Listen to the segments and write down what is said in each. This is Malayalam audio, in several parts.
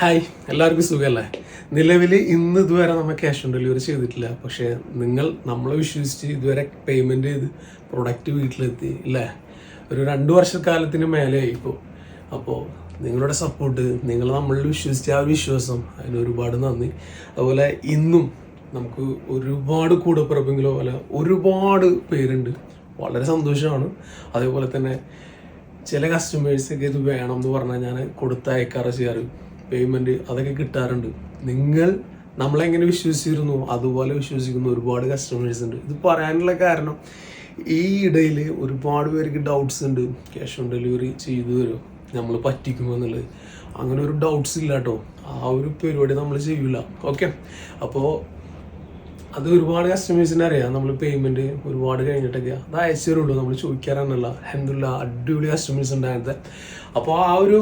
ഹായ് എല്ലാവർക്കും സുഖമല്ലേ നിലവിൽ ഇന്ന് ഇതുവരെ നമ്മൾ ക്യാഷ് ഓൺ ഡെലിവറി ചെയ്തിട്ടില്ല. പക്ഷേ നിങ്ങൾ നമ്മളെ വിശ്വസിച്ച് ഇതുവരെ പേയ്മെന്റ് ചെയ്ത് പ്രൊഡക്റ്റ് വീട്ടിലെത്തി അല്ലേ ഒരു രണ്ട് വർഷക്കാലത്തിന് മേലെ ഇപ്പോൾ അപ്പോൾ നിങ്ങളുടെ സപ്പോർട്ട് നിങ്ങൾ നമ്മളിൽ വിശ്വസിച്ച ആ വിശ്വാസം അതിന് ഒരുപാട് നന്ദി. അതുപോലെ ഇന്നും നമുക്ക് ഒരുപാട് കൂടപ്പിറപ്പെങ്കിലോ പോലെ ഒരുപാട് പേരുണ്ട്. വളരെ സന്തോഷമാണ്. അതേപോലെ തന്നെ ചില കസ്റ്റമേഴ്സൊക്കെ ഇത് വേണം എന്ന് പറഞ്ഞാൽ ഞാൻ കൊടുത്തയക്കാറ് ചെയ്യാറ്. പേയ്മെന്റ് അതൊക്കെ കിട്ടാറുണ്ട്. നിങ്ങൾ നമ്മളെങ്ങനെ വിശ്വസിച്ചിരുന്നു? അതുപോലെ വിശ്വസിക്കുന്ന ഒരുപാട് കസ്റ്റമേഴ്സ് ഉണ്ട്. ഇത് പറയാനുള്ള കാരണം ഈ ഇടയിൽ ഒരുപാട് പേർക്ക് ഡൗട്ട്സ് ഉണ്ട്. ക്യാഷ് ഓൺ ഡെലിവറി ചെയ്തു തരും. നമ്മൾ പറ്റിക്കുമോ എന്നുള്ളത്. അങ്ങനെ ഒരു ഡൗട്ട്സ് ഇല്ല കേട്ടോ ആ ഒരു പരിപാടി നമ്മൾ ചെയ്യില്ല ഓക്കെ അപ്പോൾ അത് ഒരുപാട് കസ്റ്റമേഴ്സിന് അറിയാം. നമ്മൾ പേയ്മെന്റ് ഒരുപാട് കഴിഞ്ഞിട്ടൊക്കെ അത് അയച്ചു തരുള്ളൂ. നമ്മൾ ചോദിക്കാറാണല്ല എന്തുള്ള അടിപൊളി കസ്റ്റമേഴ്സ് ഉണ്ടായത് അപ്പോൾ ആ ഒരു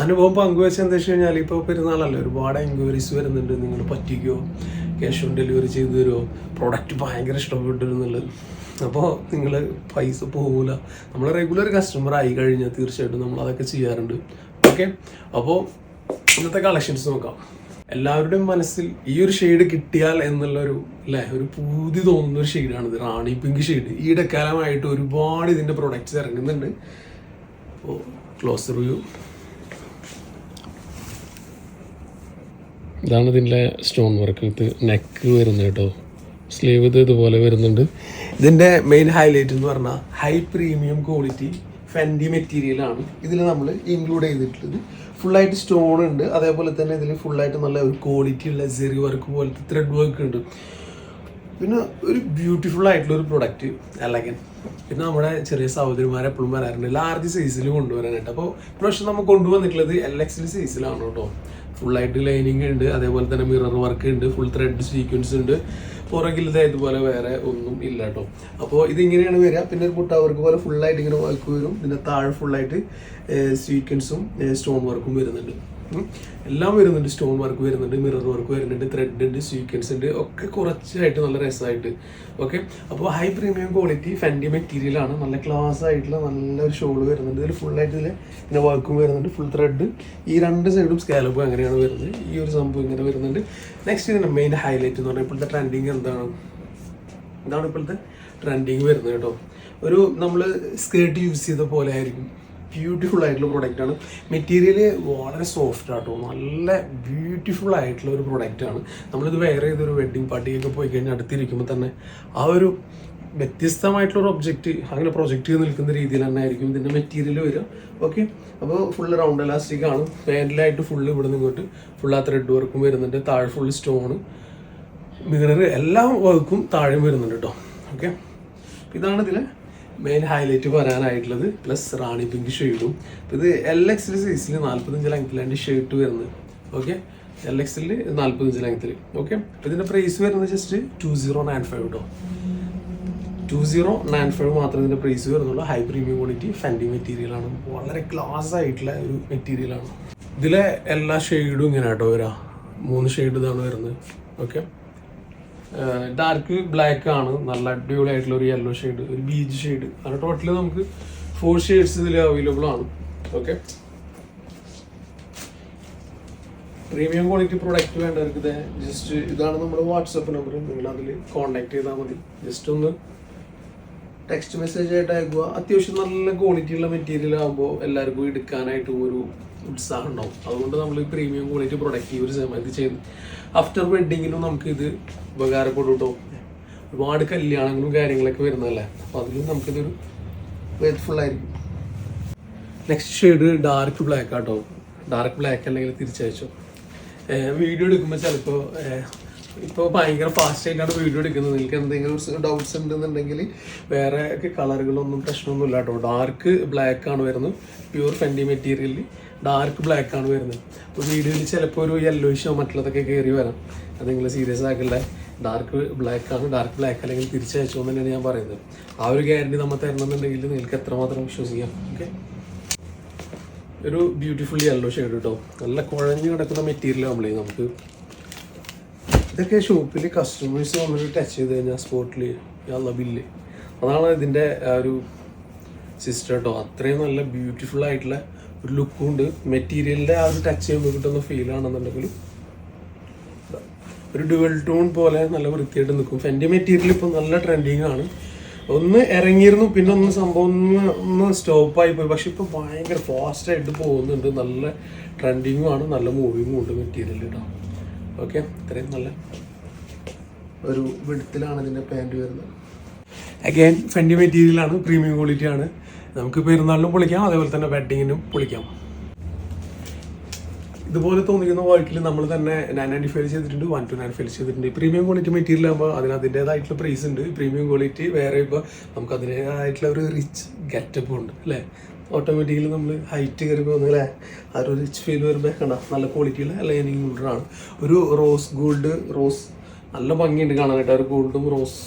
അനുഭവം പങ്കുവെച്ച എന്താ വെച്ച് കഴിഞ്ഞാൽ ഇപ്പോൾ പെരുന്നാളല്ലേ ഒരുപാട് എൻക്വയറീസ് വരുന്നുണ്ട്. നിങ്ങൾ പറ്റിക്കോ? ക്യാഷ് ഓൺ ഡെലിവറി ചെയ്തു തരുമോ പ്രോഡക്റ്റ് ഭയങ്കര ഇഷ്ടപ്പെട്ടു എന്നുള്ളത്. അപ്പോൾ നിങ്ങൾ പൈസ പോകില്ല നമ്മൾ റെഗുലർ കസ്റ്റമർ ആയി കഴിഞ്ഞാൽ തീർച്ചയായിട്ടും നമ്മൾ അതൊക്കെ ചെയ്യാറുണ്ട്. ഓക്കെ അപ്പോൾ ഇന്നത്തെ കളക്ഷൻസ് നോക്കാം. എല്ലാവരുടെയും മനസ്സിൽ ഈ ഒരു ഷെയ്ഡ് കിട്ടിയാൽ എന്നുള്ളൊരു അല്ലേ ഒരു പൂതി തോന്നുന്ന ഒരു ഷെയ്ഡാണ് ഇത് റാണി പിങ്ക് ഷെയ്ഡ് ഈ ഇടക്കാലമായിട്ട് ഒരുപാട് ഇതിന്റെ പ്രോഡക്റ്റ്സ് ഇറങ്ങുന്നുണ്ട്. അപ്പോൾ ക്ലോസ് റിവ്യൂ ഇതാണ് ഇതിന്റെ സ്റ്റോൺ വർക്ക് ഇത് നെക്ക് വരുന്നത് കേട്ടോ. സ്ലീവ് ഇത് ഇതുപോലെ വരുന്നുണ്ട്. ഇതിന്റെ മെയിൻ ഹൈലൈറ്റ് എന്ന് പറഞ്ഞാൽ high premium quality Fendi material ആണ്. ഇതിൽ നമ്മൾ ഇൻക്ലൂഡ് ചെയ്തിട്ടുള്ളത്. ഫുള്ളായിട്ട് സ്റ്റോൺ ഉണ്ട്. അതേപോലെ തന്നെ ഇതിൽ ഫുള്ളായിട്ട് നല്ല ഒരു ക്വാളിറ്റി ഉള്ള സെറി വർക്ക് പോലത്തെ ത്രെഡ് വർക്ക് ഉണ്ട്. പിന്നെ ഒരു ബ്യൂട്ടിഫുൾ ആയിട്ടുള്ള ഒരു പ്രൊഡക്റ്റ് അല്ലെങ്കിൽ പിന്നെ നമ്മുടെ ചെറിയ സഹോദരിമാരെ എപ്പോഴും വരാറുണ്ട് ലാർജ് സൈസിൽ കൊണ്ടുവരാനായിട്ട്. അപ്പോൾ ഇപ്രാവശ്യം നമ്മൾ കൊണ്ടുവന്നിട്ടുള്ളത് എൽ എക്സിൽ സൈസിലാണ് കേട്ടോ. ഫുള്ളായിട്ട് ലൈനിങ് ഉണ്ട് അതേപോലെ തന്നെ മിറർ വർക്ക് ഉണ്ട് ഫുൾ ത്രെഡ് സീക്വൻസ് ഉണ്ട്. പുറകിൽ ഇതേ ഇതുപോലെ വേറെ ഒന്നും ഇല്ല കേട്ടോ അപ്പോൾ ഇതിങ്ങനെയാണ് വരിക. പിന്നെ ഒരു പുട്ട വർക്ക് പോലെ ഫുള്ളായിട്ട് ഇങ്ങനെ വർക്ക് വരും. പിന്നെ താഴെ ഫുള്ളായിട്ട് സീക്വൻസും സ്റ്റോൺ വർക്കും വരുന്നുണ്ട്. എല്ലാം വരുന്നുണ്ട്. സ്റ്റോൺ വർക്ക് വരുന്നുണ്ട് മിറർ വർക്ക് വരുന്നുണ്ട് ത്രെഡ് ഉണ്ട് സീക്വൻസ് ഉണ്ട്. ഒക്കെ കുറച്ചായിട്ട് നല്ല രസമായിട്ട്. ഓക്കെ? അപ്പോൾ high premium quality Fendi material ആണ്. നല്ല ക്ലാസ് ആയിട്ടുള്ള നല്ലൊരു ഷോൾ വരുന്നുണ്ട്. ഇതിൽ ഫുള്ളായിട്ട് ഇതിൽ പിന്നെ വർക്കും വരുന്നുണ്ട്. ഫുൾ ത്രെഡ് ഈ രണ്ട് സൈഡും സ്കാലപ്പും അങ്ങനെയാണ് വരുന്നത്. ഈ ഒരു സംഭവം ഇങ്ങനെ വരുന്നുണ്ട്. നെക്സ്റ്റ് ഇതിന്റെ മെയിൻ ഹൈലൈറ്റ് എന്ന് പറഞ്ഞാൽ ഇപ്പോഴത്തെ ട്രെൻഡിങ് എന്താണ്? ഇതാണ് ഇപ്പോഴത്തെ ട്രെൻഡിങ് വരുന്നത് കേട്ടോ. ഒരു നമ്മൾ സ്കേർട്ട് യൂസ് ചെയ്ത പോലെ ആയിരിക്കും. ബ്യൂട്ടിഫുൾ ആയിട്ടുള്ള പ്രൊഡക്റ്റ് ആണ്. മെറ്റീരിയൽ വളരെ സോഫ്റ്റ് ആട്ടോ. നല്ല ബ്യൂട്ടിഫുൾ ആയിട്ടുള്ള ഒരു പ്രൊഡക്റ്റ് ആണ്. നമ്മളിത് വേറെ ഏതൊരു വെഡ്ഡിങ് പാർട്ടിയൊക്കെ പോയി കഴിഞ്ഞാൽ അടുത്തിരിക്കുമ്പോൾ തന്നെ ആ ഒരു വ്യത്യസ്തമായിട്ടുള്ള ഒരു ഒബ്ജക്റ്റ് അങ്ങനെ പ്രൊജക്റ്റ് ചെയ്ത് നിൽക്കുന്ന രീതിയിൽ തന്നെ ആയിരിക്കും ഇതിന്റെ മെറ്റീരിയൽ വരിക. ഓക്കെ അപ്പോൾ ഫുള്ള് റൗണ്ട് എലാസ്റ്റിക് ആണ്. പാന്റിലായിട്ട് ഫുള്ള് ഇവിടെ നിന്ന് ഇങ്ങോട്ട് ഫുൾ ആ ത്രെഡ് വർക്കും വരുന്നുണ്ട്. താഴെ ഫുൾ സ്റ്റോണ് മിറർ എല്ലാ വർക്കും താഴെ വരുന്നുണ്ട് കേട്ടോ ഓക്കെ ഇതാണ് ഇതിലെ മെയിൻ ഹൈലൈറ്റ് പറയാനായിട്ടുള്ളത് പ്ലസ് റാണി പിങ്ക് ഷെയ്ഡും ഇത് എൽ എക്സിൽ സൈസിൽ നാൽപ്പത്തഞ്ച് ലെങ്ത്തിലാണ് ഷർട്ട് വരുന്നത്. ഓക്കെ എൽ എക്സിൽ നാൽപ്പത്തഞ്ച് ലെങ്ത്തിൽ ഓക്കെ ഇതിന്റെ പ്രൈസ് വരുന്നത് just two zero nine five കേട്ടോ ടു സീറോ നയൻ ഫൈവ് മാത്രമേ ഇതിന്റെ പ്രൈസ് വരുന്നുള്ളൂ. High premium quality Fendi material ആണ്. വളരെ ക്ലാസ് ആയിട്ടുള്ള ഒരു മെറ്റീരിയൽ ആണ്. ഇതിലെ എല്ലാ ഷെയ്ഡും ഇങ്ങനെ കേട്ടോ വരാം. മൂന്ന് ഷെയ്ഡ് ഇതാണ് വരുന്നത്. ഓക്കെ ഡാർക്ക് ബ്ലാക്ക് ആണ്. നല്ല അടിപൊളി ആയിട്ടുള്ള ഒരു യെല്ലോ ഷെയ്ഡ് ഒരു ബീച്ച് ഷെയ്ഡ് അങ്ങനെ ടോട്ടലി നമുക്ക് ഫോർ ഷെയ്ഡ്സ് ഇതിൽ അവൈലബിൾ ആണ്. ഓക്കെ പ്രീമിയം ക്വാളിറ്റി പ്രൊഡക്റ്റ് വേണ്ടവർക്ക് ജസ്റ്റ് ഇതാണ് നമ്മുടെ വാട്സപ്പ് നമ്പർ നിങ്ങൾ അതിൽ കോൺടാക്ട് ചെയ്താൽ മതി. ജസ്റ്റ് ഒന്ന് ടെക്സ്റ്റ് മെസ്സേജ് ആയിട്ട് അയക്കുക. അത്യാവശ്യം നല്ല ക്വാളിറ്റി ഉള്ള മെറ്റീരിയൽ ആകുമ്പോൾ എല്ലാവർക്കും എടുക്കാനായിട്ടും ഒരു ഉത്സാഹം ഉണ്ടാവും. അതുകൊണ്ട് നമ്മൾ പ്രീമിയം ക്വാളിറ്റി പ്രൊഡക്റ്റ് ഈ ഒരു സമയത്ത് ചെയ്യുന്നു ആഫ്റ്റർ വെഡിങ്ങിനും നമുക്ക് ഇത് ഉപകാരപ്പെടും കേട്ടോ ഒരുപാട് കല്യാണങ്ങളും കാര്യങ്ങളൊക്കെ വരുന്നതല്ലേ? അപ്പോൾ അതിലും നമുക്കിതൊരു ഫെയ്ത്ത്ഫുൾ ആയിരിക്കും. നെക്സ്റ്റ് ഷെയ്ഡ് ഡാർക്ക് ബ്ലാക്ക് ആട്ടോ. ഡാർക്ക് ബ്ലാക്ക് അല്ലെങ്കിൽ തിരിച്ചയച്ചോ. വീഡിയോ എടുക്കുമ്പോൾ ചിലപ്പോൾ ഇപ്പോൾ ഭയങ്കര ഫാസ്റ്റ് ആയിട്ടാണ് വീഡിയോ എടുക്കുന്നത്. നിങ്ങൾക്ക് എന്തെങ്കിലും ഡൗട്ട്സ് ഉണ്ടെന്നുണ്ടെങ്കിൽ വേറെ കളറുകളൊന്നും പ്രശ്നമൊന്നുമില്ല കേട്ടോ. ഡാർക്ക് ബ്ലാക്ക് ആണ് വരുന്നത്. പ്യൂർ ഫെൻഡി മെറ്റീരിയലിൽ ഡാർക്ക് ബ്ലാക്ക് ആണ് വരുന്നത്. അപ്പോൾ വീഡിയോയിൽ ചിലപ്പോൾ ഒരു യെല്ലോയിഷോ മറ്റുള്ളതൊക്കെ കയറി വരാം. അത് നിങ്ങൾ സീരിയസ് ആക്കണ്ട? ഡാർക്ക് ബ്ലാക്ക് ആണ്. ഡാർക്ക് ബ്ലാക്ക് അല്ലെങ്കിൽ തിരിച്ചയച്ചോ എന്ന് തന്നെയാണ് ഞാൻ പറയുന്നത്. ആ ഒരു ഗ്യാരണ്ടി നമ്മൾ തരണമെന്നുണ്ടെങ്കിൽ നിങ്ങൾക്ക് എത്രമാത്രം വിശ്വസിക്കാം. ഓക്കെ ഒരു ബ്യൂട്ടിഫുൾ യെല്ലോ ഷെയ്ഡ് കേട്ടോ നല്ല കുഴഞ്ഞു കിടക്കുന്ന മെറ്റീരിയൽ നമ്മളെ നമുക്ക് ഇതൊക്കെ ഷോപ്പിൽ കസ്റ്റമേഴ്സ് നമ്മൾ ടച്ച് ചെയ്ത് കഴിഞ്ഞാൽ സ്പോട്ടിൽ നല്ല ബില്ല് അതാണ് ഇതിന്റെ ഒരു സിസ്റ്റം കേട്ടോ അത്രയും നല്ല ബ്യൂട്ടിഫുൾ ആയിട്ടുള്ള ഒരു ലുക്കും ഉണ്ട്. മെറ്റീരിയലിന്റെ ആ ഒരു ടച്ച് ചെയ്യുമ്പോൾ കിട്ടുന്ന ഫീലാണെന്നുണ്ടെങ്കിലും ഒരു ഡുവൽ ടൂൺ പോലെ നല്ല വൃത്തിയായിട്ട് നിൽക്കും. ഫെന്റെ മെറ്റീരിയൽ ഇപ്പോൾ നല്ല ട്രെൻഡിങ് ആണ്. ഒന്ന് ഇറങ്ങിയിരുന്നു പിന്നെ ഒന്ന് സംഭവം ഒന്ന് ഒന്ന് സ്റ്റോപ്പായി പോയി. പക്ഷെ ഇപ്പോൾ ഭയങ്കര ഫാസ്റ്റായിട്ട് പോകുന്നുണ്ട്. നല്ല ട്രെൻഡിങ്ങും ആണ് നല്ല മൂവിങ്ങും ഉണ്ട് മെറ്റീരിയൽ കേട്ടോ ഓക്കെ ഇത്രയും നല്ല ഒരു വെടുത്തിലാണ് ഇതിന്റെ പാന്റ് വരുന്നത്. അഗൈൻ ഫെൻഡി മെറ്റീരിയലാണ് പ്രീമിയം ക്വാളിറ്റി ആണ്. നമുക്ക് പെരുന്നാളിനും പൊളിക്കാം അതേപോലെ തന്നെ വെഡിങ്ങിനും പൊളിക്കാം. ഇതുപോലെ തോന്നിക്കുന്ന വർക്കിൽ നമ്മൾ തന്നെ നയൻ നയന്റി ഫൈവ് ചെയ്തിട്ടുണ്ട് വൺ ടു നയൻ ഫൈവ് ചെയ്തിട്ടുണ്ട്. പ്രീമിയം ക്വാളിറ്റി മെറ്റീരിയൽ ആകുമ്പോൾ അതിന് അതിന്റേതായിട്ടുള്ള പ്രൈസ് ഉണ്ട്. പ്രീമിയം ക്വാളിറ്റി വേറെ ഇപ്പോൾ നമുക്ക് അതിന്റേതായിട്ടുള്ള ഒരു റിച്ച് ഗെറ്റപ്പ് ഉണ്ട് അല്ലേ? ഓട്ടോമാറ്റിക്കലി നമ്മൾ ഹൈറ്റ് കയറി പോകുന്ന അല്ലേ ആ ഒരു റിച്ച് ഫീൽ വരുമ്പോൾ കണ്ട? നല്ല ക്വാളിറ്റിയുള്ള ലൈനിങ് ഗോൾഡാണ് ഒരു റോസ് ഗോൾഡ് റോസ് നല്ല ഭംഗിയുണ്ട് കാണാനായിട്ട്. കേട്ടോ ഒരു ഗോൾഡും റോസ്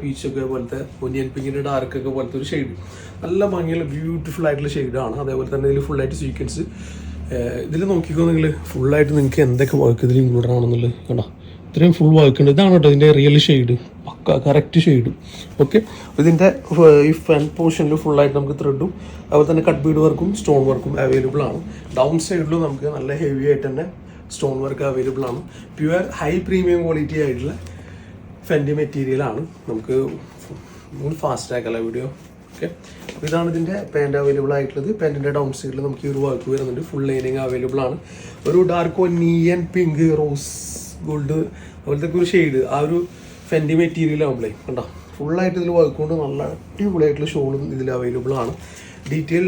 പീച്ചൊക്കെ പോലത്തെ ഒനിയൻ പിങ്കിന്റെ ഡാർക്ക് ഒക്കെ പോലത്തെ ഒരു ഷെയ്ഡ് നല്ല ഭംഗിയുള്ള ബ്യൂട്ടിഫുൾ ആയിട്ടുള്ള ഷെയ്ഡാണ് അതേപോലെ തന്നെ ഇതിൽ ഫുള്ളായിട്ട് സീക്വൻസ് ഇതിൽ നോക്കിക്കോ നിങ്ങൾ ഫുള്ളായിട്ട് നിങ്ങൾക്ക് എന്തൊക്കെ വർക്ക് ഇതിൽ ഇൻക്ലൂഡഡ് ആണെന്നുള്ളത് കണ്ടോ? ഇത്രയും ഫുൾ വർക്ക് ഉണ്ട്. ഇതാണ് കേട്ടോ ഇതിന്റെ റിയൽ ഷെയ്ഡ് പക്ക കറക്റ്റ് ഷെയ്ഡ് ഓക്കെ ഇതിന്റെ ഈ ഫ്രണ്ട് പോർഷനിൽ ഫുള്ളായിട്ട് നമുക്ക് ത്രെഡും അതുപോലെ തന്നെ കട്ട് ബീഡ് വർക്കും സ്റ്റോൺ വർക്കും അവൈലബിൾ ആണ്. ഡൗൺ സൈഡിലും നമുക്ക് നല്ല ഹെവി ആയിട്ട് തന്നെ സ്റ്റോൺ വർക്ക് അവൈലബിൾ ആണ്. പ്യുവർ ഹൈ പ്രീമിയം ക്വാളിറ്റി ആയിട്ടുള്ള ഫെൻഡി മെറ്റീരിയലാണ് നമുക്ക് ഫാസ്റ്റ് ആക്കല്ല വീഡിയോ ഓക്കെ അപ്പോൾ ഇതാണ് ഇതിന്റെ പാന്റ് അവൈലബിൾ ആയിട്ടുള്ളത്. പാന്റിന്റെ ഡൗൺ സൈഡിൽ നമുക്ക് ഈ ഒരു വർക്ക് വരുന്നുണ്ട്. ഫുൾ ലൈനിങ് അവൈലബിൾ ആണ്. ഒരു ഡാർക്ക് നീയൻ പിങ്ക് റോസ് ഗോൾഡ് അതുപോലത്തെ ഒരു ഷെയ്ഡ് ആ ഒരു ഫെൻഡി മെറ്റീരിയൽ ആകുമ്പോഴേ കണ്ടോ? ഫുള്ളായിട്ട് ഇതിൽ വർക്ക് കൊണ്ട് നല്ല അടിപൊളിയായിട്ടുള്ള ഷോളും ഇതിൽ അവൈലബിൾ ആണ്. ഡീറ്റെയിൽ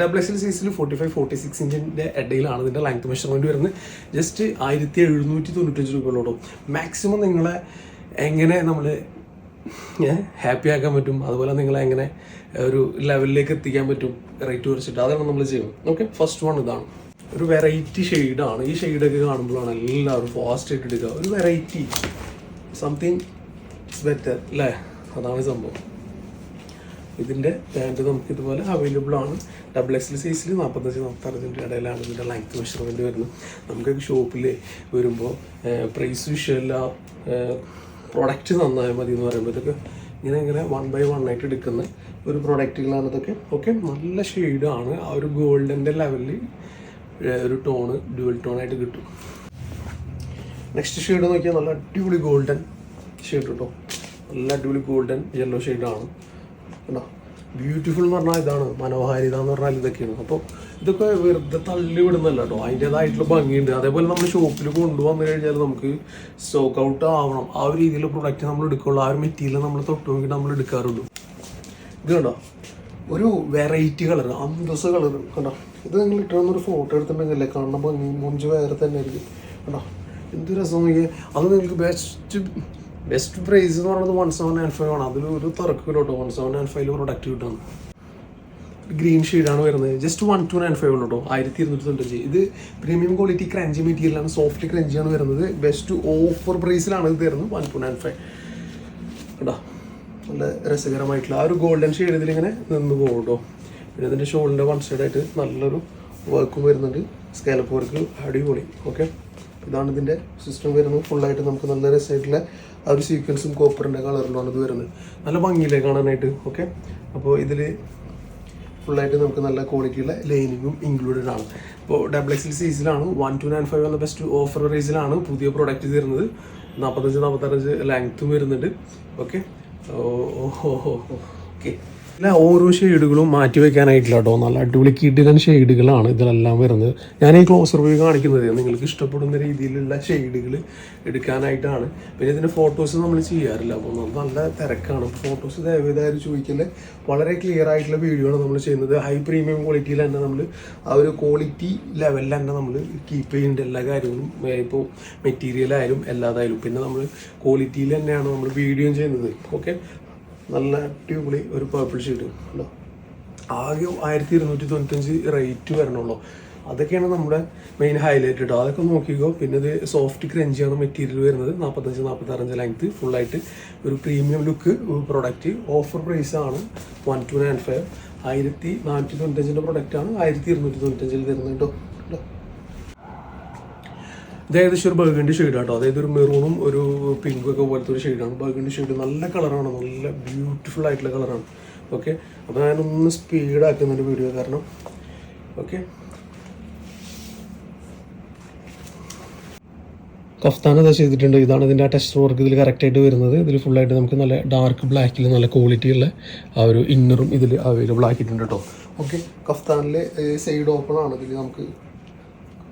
ഡബിൾ എൽ സൈസിൽ ഫോർട്ടി ഫൈവ് ഫോർട്ടി സിക്സ് ഇഞ്ചിന്റെ ഇടയിലാണ് ഇതിന്റെ ലെങ്ത് മെഷർമെന്റ് വരുന്നത്. ജസ്റ്റ് ആയിരത്തി എഴുന്നൂറ്റി തൊണ്ണൂറ്റഞ്ച് രൂപയോളോടും മാക്സിമം നിങ്ങളെ എങ്ങനെ നമ്മൾ ഹാപ്പി ആക്കാൻ പറ്റും? അതുപോലെ നിങ്ങളെ എങ്ങനെ ഒരു ലെവലിലേക്ക് എത്തിക്കാൻ പറ്റും? റേറ്റ് കുറച്ചിട്ട് അതാണ് നമ്മൾ ചെയ്യുന്നത്. ഓക്കെ ഫസ്റ്റ് വൺ ഇതാണ്. ഒരു വെറൈറ്റി ഷെയ്ഡാണ് ഈ ഷെയ്ഡൊക്കെ കാണുമ്പോഴാണ് എല്ലാവരും ഫാസ്റ്റ് ആയിട്ട് എടുക്കുക. ഒരു വെറൈറ്റി സംതിങ് ബെറ്റർ അല്ലേ അതാണ് സംഭവം. ഇതിന്റെ പാന്റ് നമുക്ക് ഇതുപോലെ അവൈലബിൾ ആണ്. ഡബിൾ എക്സ് എൽ സൈസിൽ നാൽപ്പത്തഞ്ച് നാൽപ്പത്തഞ്ചിന്റെ ഇടയിലാണ് ഇതിന്റെ ലെങ്ത് മെഷർമെന്റ് വരുന്നത്. നമുക്ക് ഷോപ്പിൽ വരുമ്പോൾ പ്രൈസ് വിഷയമല്ല പ്രൊഡക്റ്റ് നന്നായാൽ മതി എന്ന് പറയുമ്പോൾ ഇതൊക്കെ ഇങ്ങനെ ഇങ്ങനെ വൺ ബൈ വൺ ആയിട്ട് എടുക്കുന്ന ഒരു പ്രൊഡക്റ്റുകളാണ് ഇതൊക്കെ. ഓക്കെ നല്ല ഷെയ്ഡാണ് ആ ഒരു ഗോൾഡന്റെ ലെവലിൽ ഒരു ടോണ് ഡ്യുവൽ ടോണായിട്ട് കിട്ടും. നെക്സ്റ്റ് ഷെയ്ഡ് നോക്കിയാൽ നല്ല അടിപൊളി ഗോൾഡൻ ഷെയ്ഡ് കേട്ടോ നല്ല അടിപൊളി ഗോൾഡൻ യെല്ലോ ഷെയ്ഡാണ് കണ്ടോ? ബ്യൂട്ടിഫുൾ എന്ന് പറഞ്ഞാൽ ഇതാണ്. മനോഹാരിത എന്ന് പറഞ്ഞാൽ ഇതൊക്കെയാണ്. അപ്പോൾ ഇതൊക്കെ വെറുതെ തള്ളി വിടുന്നല്ല കേട്ടോ. അതിന്റേതായിട്ടുള്ള ഭംഗിയുണ്ട്. അതേപോലെ നമ്മൾ ഷോപ്പിൽ കൊണ്ടുവന്നു കഴിഞ്ഞാൽ നമുക്ക് സ്റ്റോക്ക് ഔട്ട് ആവണം. ആ ഒരു രീതിയിലുള്ള പ്രൊഡക്റ്റ് നമ്മൾ എടുക്കുള്ളൂ. ആ ഒരു മെറ്റീരിയൽ നമ്മൾ തൊട്ട് നോക്കി നമ്മൾ എടുക്കാറുള്ളൂ. ഇത് കണ്ടോ? ഒരു വെറൈറ്റി കളർ അന്തസ് കളർ കണ്ടോ? ഇത് നിങ്ങൾ ഇട്ടൊന്നൊരു ഫോട്ടോ എടുത്തിട്ടുണ്ടെങ്കിലേ കാണുന്ന ഭംഗി? മുഞ്ച് വേറെ തന്നെ ആയിരിക്കും കണ്ടോ? എന്ത് രസം അത് നിങ്ങൾക്ക് ബെസ്റ്റ് ബെസ്റ്റ് പ്രൈസ് എന്ന് പറയുന്നത് വൺ സെവൻ നയൻ ഫൈവ് ആണ്. അതിൽ ഒരു തറക്കില്ല കേട്ടോ. One seven nine five product കിട്ടുന്നത്. ഗ്രീൻ ഷെയ്ഡാണ് വരുന്നത്. Just one two nine five കേട്ടോ. ആയിരത്തി ഇരുന്നൂറ്റി തൊണ്ണൂറ്റഞ്ച്. ഇത് പ്രീമിയം ക്വാളിറ്റി ക്രഞ്ചി മെറ്റീരിയലാണ് സോഫ്റ്റ് ക്രഞ്ചിയാണ് വരുന്നത്. ബെസ്റ്റ് ഓഫർ പ്രൈസിലാണ് ഇത് തരുന്നത്. വൺ ടു നയൻ ഫൈവ് കേട്ടോ നല്ല രസകരമായിട്ടുള്ള ആ ഒരു ഗോൾഡൻ ഷെയ്ഡ് ഇതിലിങ്ങനെ നിന്ന് പോകും കേട്ടോ. പിന്നെ ഇതിന്റെ ഷോളിന്റെ വൺ സൈഡായിട്ട് നല്ലൊരു വർക്കും വരുന്നുണ്ട്. സ്കാലപ്പ് വർക്ക് അടിപൊളി. ഓക്കെ ഇതാണ് ഇതിന്റെ സിസ്റ്റം വരുന്നത്. ഫുള്ളായിട്ട് നമുക്ക് നല്ല രസമായിട്ടുള്ള ആ ഒരു സീക്വൻസും കോപ്പറിന്റെ കളറിലാണ് ഇത് വരുന്നത്. നല്ല ഭംഗിയില്ലേ കാണാനായിട്ട്? ഓക്കെ അപ്പോൾ ഇതിൽ ഫുള്ളായിട്ട് നമുക്ക് നല്ല ക്വാളിറ്റിയുള്ള ലൈനിങ്ങും ഇൻക്ലൂഡഡ് ആണ്. ഇപ്പോൾ ഡബിൾ എക്സിൽ സീസിലാണ് വൺ ടു നയൻ ഫൈവ് എന്ന ബെസ്റ്റ് ഓഫർ റേസിലാണ് പുതിയ പ്രോഡക്റ്റ് തരുന്നത്. നാൽപ്പത്തഞ്ച് നാൽപ്പത്തഞ്ച് ലെങ്ത്തും വരുന്നുണ്ട്. ഓക്കെ ഓ ഓ ഓക്കെ അല്ല ഓരോ ഷെയ്ഡുകളും മാറ്റി വെക്കാനായിട്ടില്ല കേട്ടോ. നല്ല അടിപൊളി കിടിലൻ ഷെയ്ഡുകളാണ് ഇതിലെല്ലാം വരുന്നത്. ഞാൻ ഈ ക്ലോസർ വ്യൂ കാണിക്കുന്നത് നിങ്ങൾക്ക് ഇഷ്ടപ്പെടുന്ന രീതിയിലുള്ള ഷെയ്ഡുകൾ എടുക്കാനായിട്ടാണ്. പിന്നെ ഇതിന്റെ ഫോട്ടോസ് നമ്മൾ ചെയ്യാറില്ല. അപ്പോൾ നല്ല തിരക്കാണ്. ഫോട്ടോസ് ദയവേതായാലും ചോദിക്കുന്നത് വളരെ ക്ലിയർ ആയിട്ടുള്ള വീഡിയോ ആണ് നമ്മൾ ചെയ്യുന്നത്. ഹൈ പ്രീമിയം ക്വാളിറ്റിയിൽ തന്നെ നമ്മൾ ആ ഒരു ക്വാളിറ്റി ലെവലിൽ തന്നെ നമ്മൾ കീപ്പ് ചെയ്യുന്നുണ്ട് എല്ലാ കാര്യങ്ങളും ഇപ്പോൾ മെറ്റീരിയലായാലും എല്ലാതായാലും. പിന്നെ നമ്മൾ ക്വാളിറ്റിയിൽ തന്നെയാണ് നമ്മൾ വീഡിയോ ചെയ്യുന്നത്. ഓക്കെ നല്ല അടിപൊളി ഒരു പേർപ്പിൾ ഷെയ്ഡ് ഉണ്ടോ? ആകെ ആയിരത്തി ഇരുന്നൂറ്റി തൊണ്ണൂറ്റഞ്ച് റേറ്റ് വരണുള്ളൂ. അതൊക്കെയാണ് നമ്മുടെ മെയിൻ ഹൈലൈറ്റ് കേട്ടോ അതൊക്കെ നോക്കിക്കോ. പിന്നെ ഇത് സോഫ്റ്റ് ക്രഞ്ചിയാണ് മെറ്റീരിയൽ വരുന്നത്. നാൽപ്പത്തഞ്ച് നാൽപ്പത്താറഞ്ച് ലെങ്ത് ഫുള്ളായിട്ട് ഒരു premium look product offer price ആണ് വൺ ടു നയൻ ഫൈവ് ആയിരത്തി നാനൂറ്റി തൊണ്ണൂറ്റഞ്ചിന്റെ പ്രൊഡക്റ്റാണ് ആയിരത്തി ഇരുന്നൂറ്റി തൊണ്ണൂറ്റഞ്ചിൽ തരുന്നത് കേട്ടോ കേട്ടോ ഇത് ഏകദേശം ഒരു ഷെയ്ഡ് കേട്ടോ അതായത് ഒരു മെറൂണും ഒരു പിങ്കും ഒക്കെ പോലത്തെ ഒരു ഷെയ്ഡാണ് ബർഗണ്ടി ഷെയ്ഡ് നല്ല കളറാണ് നല്ല ബ്യൂട്ടിഫുൾ ആയിട്ടുള്ള കളറാണ് ഓക്കെ അപ്പോൾ ഞാനൊന്ന് സ്പീഡാക്കുന്നുണ്ട് വീഡിയോ കാരണം. ഓക്കെ കഫ്താൻ ഇതാ ചെയ്തിട്ടുണ്ട്? ഇതാണ് ഇതിന്റെ ആ ടെസ്റ്റ് വർക്ക് ഇതിൽ കറക്റ്റായിട്ട് വരുന്നത്. ഇതിൽ ഫുള്ളായിട്ട് നമുക്ക് നല്ല ഡാർക്ക് ബ്ലാക്കിൽ നല്ല ക്വാളിറ്റി ഉള്ള ആ ഒരു ഇന്നറും ഇതിൽ അവൈലബിൾ ആക്കിയിട്ടുണ്ട് കേട്ടോ ഓക്കെ കഫ്താനിലെ സൈഡ് ഓപ്പൺ ആണ് ഇതിൽ നമുക്ക്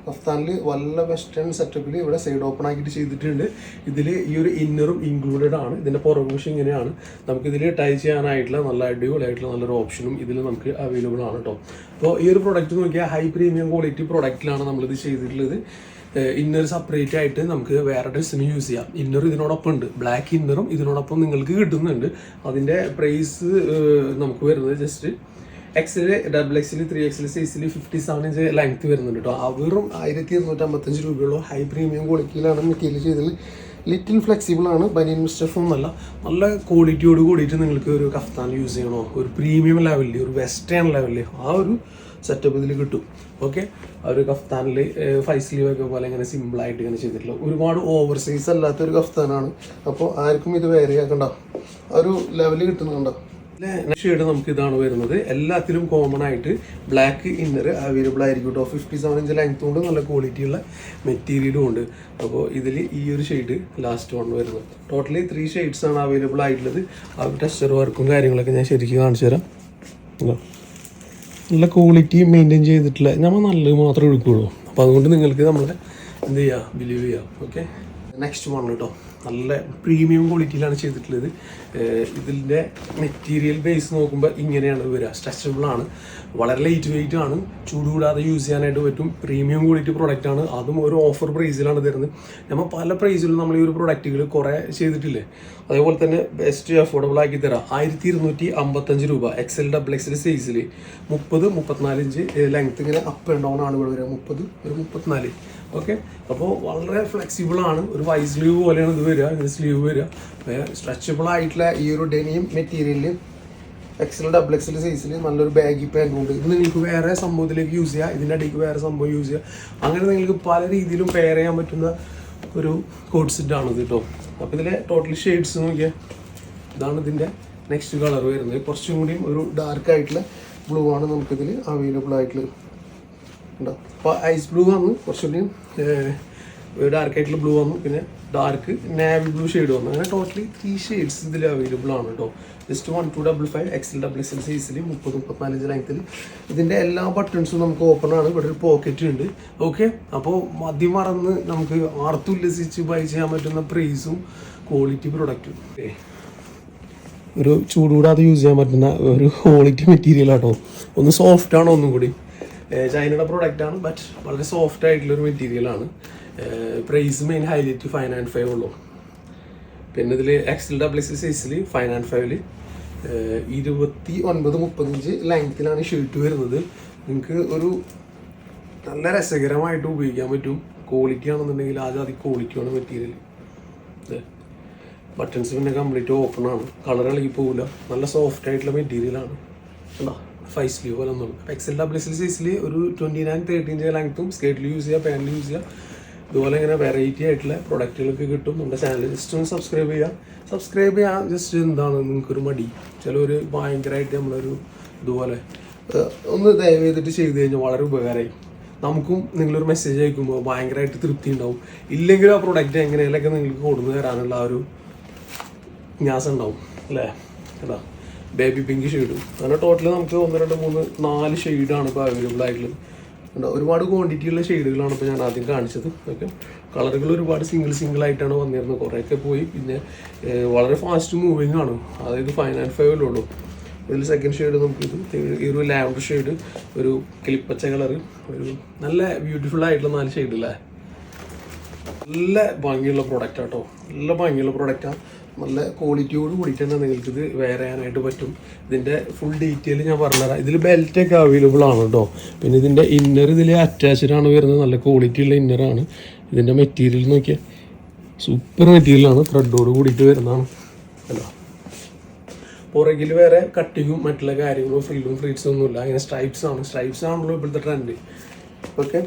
കഫ്താനിൽ വല്ല വെസ്റ്റേൺ സെറ്റപ്പിൽ ഇവിടെ സൈഡ് ഓപ്പൺ ആക്കിയിട്ട് ചെയ്തിട്ടുണ്ട്. ഇതിൽ ഈ ഒരു ഇന്നറും ഇൻക്ലൂഡഡ് ആണ്. ഇതിന്റെ പുറകുവശം ഇങ്ങനെയാണ്. നമുക്കിതിൽ ടൈ ചെയ്യാനായിട്ടുള്ള നല്ല അടിപൊളിയായിട്ടുള്ള നല്ലൊരു ഓപ്ഷനും ഇതിൽ നമുക്ക് അവൈലബിൾ ആണ് കേട്ടോ അപ്പോൾ ഈ ഒരു പ്രൊഡക്റ്റ് നോക്കിയാൽ ഹൈ പ്രീമിയം ക്വാളിറ്റി പ്രൊഡക്റ്റിലാണ് നമ്മളിത് ചെയ്തിട്ടുള്ളത്. ഇന്നർ സെപ്പറേറ്റ് ആയിട്ട് നമുക്ക് വേറെ ഡ്രസ്സിന് യൂസ് ചെയ്യാം. ഇന്നർ ഇതിനോടൊപ്പം ഉണ്ട്. ബ്ലാക്ക് ഇന്നറും ഇതിനോടൊപ്പം നിങ്ങൾക്ക് കിട്ടുന്നുണ്ട്. അതിന്റെ പ്രൈസ് നമുക്ക് വരുന്നത് ജസ്റ്റ് എക്സിൽ ഡബിൾ എക്സിൽ ത്രീ എക്സിൽ സൈസിൽ ഫിഫ്റ്റി സെവൻ ഇഞ്ച് ലെങ്ത് വരുന്നുണ്ട് കേട്ടോ വെറും ആയിരത്തി ഇരുന്നൂറ്റി അമ്പത്തഞ്ച് രൂപയുള്ള. ഹൈ പ്രീമിയം ക്വാളിറ്റിയിലാണ് മെറ്റീരിയൽ ചെയ്തത്. ലിറ്റിൽ ഫ്ലെക്സിബിൾ ആണ്. ബനിയൻ മിസ്റ്റഫ് ഒന്നല്ല നല്ല ക്വാളിറ്റിയോട് കൂടിയിട്ട് നിങ്ങൾക്ക് ഒരു കഫ്താൻ യൂസ് ചെയ്യണോ? ഒരു പ്രീമിയം ലെവലിൽ ഒരു വെസ്റ്റേൺ ലെവലിൽ ആ ഒരു സെറ്റപ്പ് ഇതിൽ കിട്ടും. ഓക്കെ ആ ഒരു കഫ്താനിൽ ഫൈവ് സ്ലീവ് ഒക്കെ പോലെ ഇങ്ങനെ സിമ്പിളായിട്ട് ഇങ്ങനെ ചെയ്തിട്ടുള്ള ഒരുപാട് ഓവർ സൈസ് അല്ലാത്ത ഒരു കഫ്താനാണ്. അപ്പോൾ ആർക്കും ഇത് വേറെ ആക്കണ്ട. ഒരു ലെവലിൽ കിട്ടുന്നുണ്ടോ? ഷെയ്ഡ് നമുക്ക് ഇതാണ് വരുന്നത്. എല്ലാത്തിലും കോമൺ ആയിട്ട് ബ്ലാക്ക് ഇന്നർ അവൈലബിൾ ആയിരിക്കും കേട്ടോ ഫിഫ്റ്റി സെവൻ ഇഞ്ച് ലെങ്ത് കൊണ്ട് നല്ല ക്വാളിറ്റിയുള്ള മെറ്റീരിയലും ഉണ്ട്. അപ്പോൾ ഇതിൽ ഈ ഒരു ഷെയ്ഡ് ലാസ്റ്റ് വൺ വരുന്നത്. ടോട്ടലി ത്രീ ഷെയ്ഡ്സ് ആണ് അവൈലബിൾ ആയിട്ടുള്ളത്. ആ ടെസ്റ്റർ വർക്കും കാര്യങ്ങളൊക്കെ ഞാൻ ശരിക്കും കാണിച്ചു തരാം. നല്ല ക്വാളിറ്റി മെയിന്റെയിൻ ചെയ്തിട്ടുള്ള നമ്മൾ നല്ലത് മാത്രമേ എടുക്കുകയുള്ളൂ അപ്പോൾ അതുകൊണ്ട് നിങ്ങൾക്ക് നമ്മളെ എന്ത് ചെയ്യാം? ബിലീവ് ചെയ്യാം. ഓക്കെ നെക്സ്റ്റ് വൺ കേട്ടോ നല്ല പ്രീമിയം ക്വാളിറ്റിയിലാണ് ചെയ്തിട്ടുള്ളത്. ഇതിന്റെ മെറ്റീരിയൽ ബേസ് നോക്കുമ്പോൾ ഇങ്ങനെയാണ് വരിക സ്ട്രെച്ചബിൾ ആണ്. വളരെ ലൈറ്റ് വെയിറ്റ് ആണ്. ചൂട് കൂടാതെ യൂസ് ചെയ്യാനായിട്ട് പറ്റും. പ്രീമിയം ക്വാളിറ്റി പ്രോഡക്റ്റ് ആണ്. അതും ഒരു ഓഫർ പ്രൈസിലാണ് തരുന്നത്. നമ്മൾ പല പ്രൈസിലും നമ്മൾ ഈ ഒരു പ്രൊഡക്റ്റുകൾ കുറേ ചെയ്തിട്ടില്ലേ? അതേപോലെ തന്നെ ബെസ്റ്റ് അഫോർഡബിൾ ആക്കി തരാം. ആയിരത്തി ഇരുന്നൂറ്റി അമ്പത്തഞ്ച് രൂപ എക്സൽ ഡബിൾ എക്സൽ സൈസിൽ മുപ്പത് മുപ്പത്തിനാല് ഇഞ്ച് ലെങ്ത് ഇങ്ങനെ അപ്പ് ആൻഡ് ഡൗൺ ആണ് ഇവിടെ വരിക മുപ്പത് ഒരു മുപ്പത്തിനാല്. ഓക്കെ അപ്പോൾ വളരെ ഫ്ലെക്സിബിൾ ആണ്. ഒരു വൈ സ്ലീവ് പോലെയാണ് ഇത് വരിക സ്ലീവ് വരിക സ്ട്രെച്ചബിൾ ആയിട്ടുള്ള ഈ ഒരു ഡെനിയം മെറ്റീരിയലിൽ എക്സൽ ഡബിൾ എക്സൽ സൈസിൽ നല്ലൊരു ബാഗി പാന്റും ഉണ്ട്. ഇത് നിങ്ങൾക്ക് വേറെ സംഭവത്തിലേക്ക് യൂസ് ചെയ്യാം. ഇതിന്റെ അടിക്ക് വേറെ സംഭവം യൂസ് ചെയ്യാം. അങ്ങനെ നിങ്ങൾക്ക് പല രീതിയിലും പെയർ ചെയ്യാൻ പറ്റുന്ന ഒരു കോഡ് സെറ്റാണ് ഇത് കേട്ടോ അപ്പോൾ ഇതിലെ ടോട്ടൽ ഷെയ്ഡ്സ് നോക്കിയാൽ ഇതാണ് ഇതിന്റെ നെക്സ്റ്റ് കളർ വരുന്നത്. കുറച്ചും കൂടിയും ഒരു ഡാർക്ക് ആയിട്ടുള്ള ബ്ലൂ ആണ് നമുക്കിതിൽ അവൈലബിൾ ആയിട്ടുള്ളത്. ഉണ്ടോ? അപ്പോൾ ഐസ് ബ്ലൂ വന്നു കുറച്ചുകൂടി ഡാർക്ക് ആയിട്ടുള്ള ബ്ലൂ വന്നു പിന്നെ ഡാർക്ക് നാവി ബ്ലൂ ഷെയ്ഡ് വന്നു. അങ്ങനെ ടോട്ടലി ത്രീ ഷെയ്ഡ്സ് ഇതിൽ അവൈലബിൾ ആണ് കേട്ടോ just one two double five XL double XL സൈസിൽ മുപ്പത് മുപ്പത്തിനാലഞ്ച് ലെങ്ത്തിൽ ഇതിന്റെ എല്ലാ ബട്ടൺസും നമുക്ക് ഓപ്പൺ ആണ്. ഇവിടെ ഒരു പോക്കറ്റ് ഉണ്ട്. ഓക്കെ അപ്പോൾ മതി മറന്ന് നമുക്ക് ആർത്തുല്ലസിച്ച് ബൈ ചെയ്യാൻ പറ്റുന്ന പ്രൈസും ക്വാളിറ്റി പ്രൊഡക്റ്റും ഒരു ചൂടുകൂടാതെ യൂസ് ചെയ്യാൻ പറ്റുന്ന ഒരു ക്വാളിറ്റി മെറ്റീരിയൽ ആട്ടോ. ഒന്ന് സോഫ്റ്റ് ആണ് ഒന്നും കൂടി. ചൈനയുടെ പ്രൊഡക്റ്റ് ആണ് ബട്ട് വളരെ സോഫ്റ്റ് ആയിട്ടുള്ള ഒരു മെറ്റീരിയൽ ആണ്. Price main highlight five and five ഉള്ളൂ. പിന്നെ ഇതിൽ എക്സൽ ഡബിൾ എക്സ് സൈസിൽ ഫൈവ് ആൻഡ് ഫൈവിൽ ഇരുപത്തി ഒൻപത് മുപ്പത്തഞ്ച് ലെങ്ത്തിലാണ് ഷർട്ട് വരുന്നത്. നിങ്ങൾക്ക് ഒരു നല്ല രസകരമായിട്ട് ഉപയോഗിക്കാൻ പറ്റും. ക്വാളിറ്റി ആണെന്നുണ്ടെങ്കിൽ ആദ്യം അതി ക്വാളിറ്റിയാണ് മെറ്റീരിയൽ ബട്ടൺസ് പിന്നെ കംപ്ലീറ്റ് ഓപ്പൺ ആണ്. കളർ ഇളകി പോകില്ല നല്ല സോഫ്റ്റ് ആയിട്ടുള്ള മെറ്റീരിയലാണ് അല്ല ഫൈവ് സ്ലീവ് പോലെ ഒന്നും എക്സൽ ഡബിൾ എക്സൽ സൈസിൽ ഒരു ട്വന്റി നയൻ തേർട്ടി ഇഞ്ച് ലെങ്ത്തും സ്കേറ്റിൽ യൂസ് ചെയ്യുക പാന്റിൽ യൂസ് ചെയ്യുക ഇതുപോലെ ഇങ്ങനെ വെറൈറ്റി ആയിട്ടുള്ള പ്രൊഡക്റ്റുകളൊക്കെ കിട്ടും. നമ്മുടെ ചാനൽ ജസ്റ്റ് ഒന്ന് സബ്സ്ക്രൈബ് ചെയ്യുക സബ്സ്ക്രൈബ് ചെയ്യാൻ ജസ്റ്റ് എന്താണ് നിങ്ങൾക്കൊരു മടി? ചിലവർ ഭയങ്കരമായിട്ട് നമ്മളൊരു ഇതുപോലെ ഒന്ന് ദയവ് ചെയ്തിട്ട് ചെയ്ത് കഴിഞ്ഞാൽ വളരെ ഉപകാരമായി നമുക്കും നിങ്ങളൊരു മെസ്സേജ് അയക്കുമ്പോൾ ഭയങ്കരമായിട്ട് തൃപ്തി ഉണ്ടാവും. ഇല്ലെങ്കിൽ ആ പ്രൊഡക്റ്റ് എങ്ങനെയല്ലൊക്കെ നിങ്ങൾക്ക് കൊടുന്നു തരാനുള്ള ആ ഒരു ന്യാസം ഉണ്ടാവും. അല്ലേ? അതാ. ബേബി പിങ്ക് ഷെയ്ഡും അങ്ങനെ ടോട്ടൽ നമുക്ക് ഒന്ന് രണ്ട് മൂന്ന് നാല് ഷെയ്ഡാണ് ഇപ്പോൾ അവൈലബിൾ ആയിട്ടുള്ളത്. ഒരുപാട് ക്വാണ്ടിറ്റിയുള്ള ഷെയ്ഡുകളാണ് ഇപ്പോൾ ഞാൻ ആദ്യം കാണിച്ചത്. ഓക്കെ കളറുകൾ ഒരുപാട് സിംഗിൾ സിംഗിൾ ആയിട്ടാണ് വന്നിരുന്നത്. കുറേയൊക്കെ പോയി. പിന്നെ വളരെ ഫാസ്റ്റ് മൂവിങ് ആണ്. അതായത് ഫൈവ് ആൻഡ് ഫൈവിലേ ഉള്ളൂ. ഇതിൽ സെക്കൻഡ് ഷെയ്ഡ് നമുക്കിത് ഈ ഒരു ലാവൻഡർ ഷെയ്ഡ് ഒരു കിളിപ്പച്ച കളറ് ഒരു നല്ല ബ്യൂട്ടിഫുൾ ആയിട്ടുള്ള നാല് ഷെയ്ഡ് അല്ലേ നല്ല ഭംഗിയുള്ള പ്രൊഡക്റ്റ് ആട്ടോ നല്ല ഭംഗിയുള്ള പ്രൊഡക്റ്റാണ് നല്ല ക്വാളിറ്റിയോട് കൂടിയിട്ട് തന്നെ നിങ്ങൾക്ക് ഇത് വെയർ ചെയ്യാനായിട്ട് പറ്റും. ഇതിന്റെ ഫുൾ ഡീറ്റെയിൽ ഞാൻ പറഞ്ഞുതരാം. ഇതിൽ ബെൽറ്റ് ഒക്കെ അവൈലബിൾ ആണ് കേട്ടോ പിന്നെ ഇതിന്റെ ഇന്നർ ഇതിൽ ആണ് വരുന്നത്. നല്ല ക്വാളിറ്റി ഉള്ള ഇന്നറാണ് ഇതിന്റെ മെറ്റീരിയൽ നോക്കിയാൽ സൂപ്പർ മെറ്റീരിയലാണ് ത്രെഡോട് കൂടിയിട്ട് വരുന്നതാണ്. അല്ലോ പുറകിൽ വേറെ കട്ടിങ്ങും മറ്റുള്ള കാര്യങ്ങളും ഫ്രില്ലും ഫ്രീറ്റ്സും ഒന്നുമില്ല. അങ്ങനെ സ്ട്രൈപ്സ് ആണ്. സ്ട്രൈപ്സ് ആണല്ലോ ഇപ്പോഴത്തെ ട്രെൻഡ് ഓക്കെ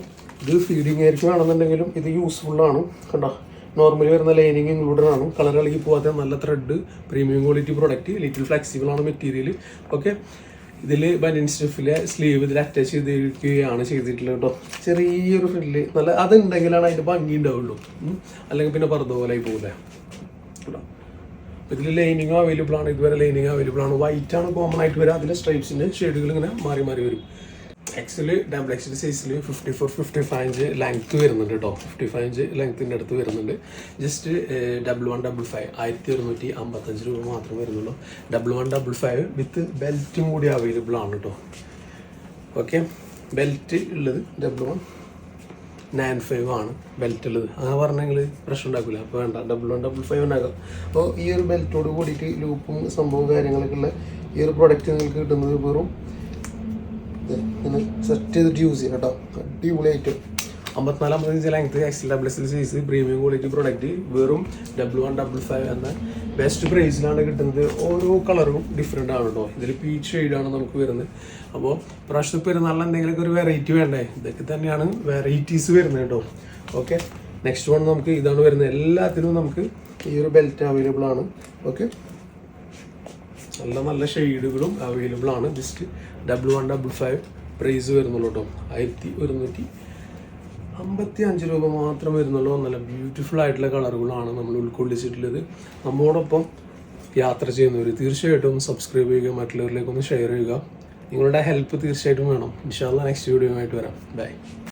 ഇത് ഫീഡിങ് ആയിരിക്കും ആണെന്നുണ്ടെങ്കിലും ഇത് യൂസ്ഫുള്ളാണ് കണ്ടോ? നോർമലി വരുന്ന ലൈനിങ് ഇൻക്ലൂഡഡ് ആണ്. കളർ ഇളകി പോകാത്ത നല്ല thread premium quality product little flexible ആണ് മെറ്റീരിയൽ ഓക്കെ ഇതിൽ ബനിയൻ സ്റ്റിഫിലെ സ്ലീവ് ഇതിൽ അറ്റാച്ച് ചെയ്തിരിക്കുകയാണ് ചെയ്തിട്ടുള്ളത് കേട്ടോ ചെറിയൊരു ഫ്രില്ല് നല്ല അതുണ്ടെങ്കിലാണ് അതിന്റെ ഭംഗി ഉണ്ടാവുള്ളൂ. അല്ലെങ്കിൽ പിന്നെ പറഞ്ഞ പോലെ ആയി പോകില്ല ഇതിൽ ലൈനിങ് അവൈലബിൾ ആണ്. ഇതുവരെ ലൈനിങ് അവൈലബിൾ ആണ്. വൈറ്റ് ആണ് കോമൺ ആയിട്ട് വരിക അതിലെ സ്ട്രൈപ്സിന്റെ ഷെയ്ഡുകൾ ഇങ്ങനെ മാറി മാറി വരും. എക്സിൽ ഡബിൾ എക്സിൽ സൈസിൽ fifty four fifty five inch length വരുന്നുണ്ട് കേട്ടോ ഫിഫ്റ്റി ഫൈവ് ഇഞ്ച് ലെങ്ത്തിന്റെ അടുത്ത് വരുന്നുണ്ട്. Just double one double five ആയിരത്തി ഒരുന്നൂറ്റി അമ്പത്തഞ്ച് രൂപ മാത്രം വരുന്നുള്ളൂ. Double one double five with ബെൽറ്റും കൂടി അവൈലബിൾ ആണ് കേട്ടോ ഓക്കെ ബെൽറ്റ് ഉള്ളത് ഡബിൾ വൺ നയൻ ഫൈവ് ആണ് ബെൽറ്റ് ഉള്ളത്. അങ്ങനെ പറഞ്ഞെങ്കിൽ പ്രശ്നം ഉണ്ടാക്കില്ല അപ്പോൾ വേണ്ട ഡബിൾ വൺ ഡബിൾ ഫൈവ് ഉണ്ടാക്കാം. അപ്പോൾ ഈ ഒരു ബെൽറ്റോട് കൂടിയിട്ട് ലൂപ്പും സംഭവവും കാര്യങ്ങളൊക്കെ ഉള്ള ഈ ഒരു പ്രൊഡക്റ്റ് നിങ്ങൾക്ക് കിട്ടുന്നത് വെറും ഇങ്ങനെ സെറ്റ് ചെയ്തിട്ട് യൂസ് ചെയ്യാം കേട്ടോ. അടിപൊളിയായിട്ട്. അമ്പത്തിനാല് അമ്പത്തഞ്ച് length X double S L size premium quality product വെറും ഡബിൾ വൺ ഡബിൾ ഫൈവ് എന്ന ബെസ്റ്റ് പ്രൈസിലാണ് കിട്ടുന്നത്. ഓരോ കളറും ഡിഫറെന്റ് ആണ് കേട്ടോ ഇതിൽ പീച്ച് ഷെയ്ഡാണ് നമുക്ക് വരുന്നത്. അപ്പോൾ പ്രാവശ്യത്തെ നല്ല എന്തെങ്കിലുമൊക്കെ ഒരു വെറൈറ്റി വേണ്ടേ? ഇതൊക്കെ തന്നെയാണ് വെറൈറ്റീസ് വരുന്നത് കേട്ടോ ഓക്കെ നെക്സ്റ്റ് വൺ നമുക്ക് ഇതാണ് വരുന്നത്. എല്ലാത്തിനും നമുക്ക് ഈ ഒരു ബെൽറ്റ് അവൈലബിൾ ആണ്. ഓക്കെ നല്ല നല്ല ഷെയ്ഡുകളും അവൈലബിൾ ആണ്. Just double one double five price വരുന്നുള്ളൂ കേട്ടോ. ആയിരത്തി ഒരുന്നൂറ്റി അമ്പത്തി അഞ്ച് രൂപ മാത്രം വരുന്നുള്ളൂ. നല്ല ബ്യൂട്ടിഫുൾ ആയിട്ടുള്ള കളറുകളാണ് നമ്മൾ ഉൾക്കൊള്ളിച്ചിട്ടുള്ളത്. നമ്മോടൊപ്പം യാത്ര ചെയ്യുന്നവർ തീർച്ചയായിട്ടും സബ്സ്ക്രൈബ് ചെയ്യുക മറ്റുള്ളവരിലേക്കൊന്ന് ഷെയർ ചെയ്യുക. നിങ്ങളുടെ ഹെൽപ്പ് തീർച്ചയായിട്ടും വേണം. ഇൻഷാല്ല നെക്സ്റ്റ് വീഡിയോ ആയിട്ട് വരാം. ബൈ